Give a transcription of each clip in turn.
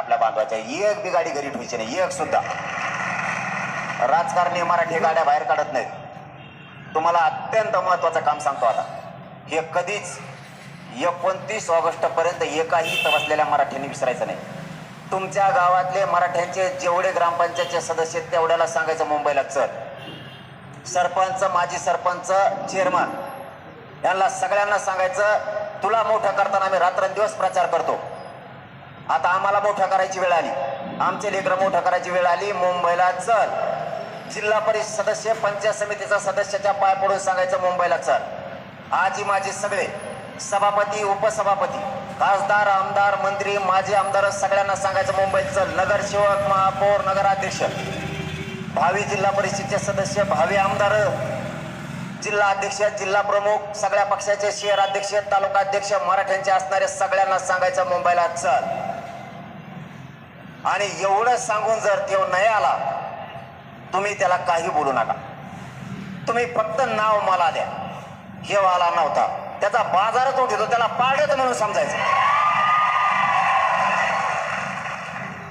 आपल्या बांधवाच्या. एक बी गाडी घरी ठेवायची नाही एक सुद्धा. राजकारणी मराठी गाड्या बाहेर काढत नाहीत. तुम्हाला अत्यंत महत्वाचं काम सांगतो आता. हे कधीच एकोणतीस ऑगस्ट पर्यंत एकाही इथं बसलेल्या मराठ्यांनी विसरायचं नाही. तुमच्या गावातले मराठ्यांचे जेवढे ग्रामपंचायतचे सदस्य आहेत, तेवढ्याला सांगायचं मुंबईला चल. सरपंच माजी सरपंच चेअरमन यांना सगळ्यांना सांगायचं तुला मोठं करताना आम्ही रात्रंदिवस प्रचार करतो. आता आम्हाला मोठा करायची वेळ आली. आमचे लेकरं मोठा करायची वेळ आली. मुंबईला चल. जिल्हा परिषद सदस्य पंचायत समितीचा सदस्याच्या पाय पडून सांगायचं मुंबईला चल. आजी माझे सगळे. सभापती उपसभापती खासदार आमदार मंत्री माजी आमदार सगळ्यांना सांगायचं मुंबईत चल. नगरसेवक महापौर नगराध्यक्ष. भावी जिल्हा परिषदेचे सदस्य भावी आमदार जिल्हा अध्यक्ष जिल्हा प्रमुख सगळ्या पक्षाचे शहर अध्यक्ष तालुका अध्यक्ष मराठ्यांचे असणारे सगळ्यांना सांगायचं मुंबईला चल. आणि एवढं सांगून जर तो नाही आला तुम्ही त्याला काही बोलू नका. तुम्ही फक्त नाव मला द्या. हे आला नव्हता. त्याचा बाजारच उठतो त्याला पाडत म्हणून समजायचं.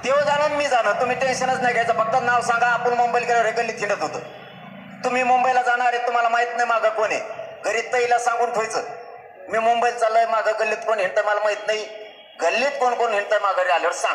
तेव्हा जाणं मी जाणं. तुम्ही टेन्शनच नाही घ्यायचं. फक्त नाव सांगा. आपण मुंबईला गेलो रे गल्लीत हिंडत तुम्ही मुंबईला जाणार आहे तुम्हाला माहीत नाही मागं कोण आहे. घरी तईला सांगून ठेवायचं. मी मुंबईत चाललंय मागं गल्लीत कोण हिंडतं मला माहीत नाही. गल्लीत कोण कोण हिंडतं माघारी आल्यावर सांग.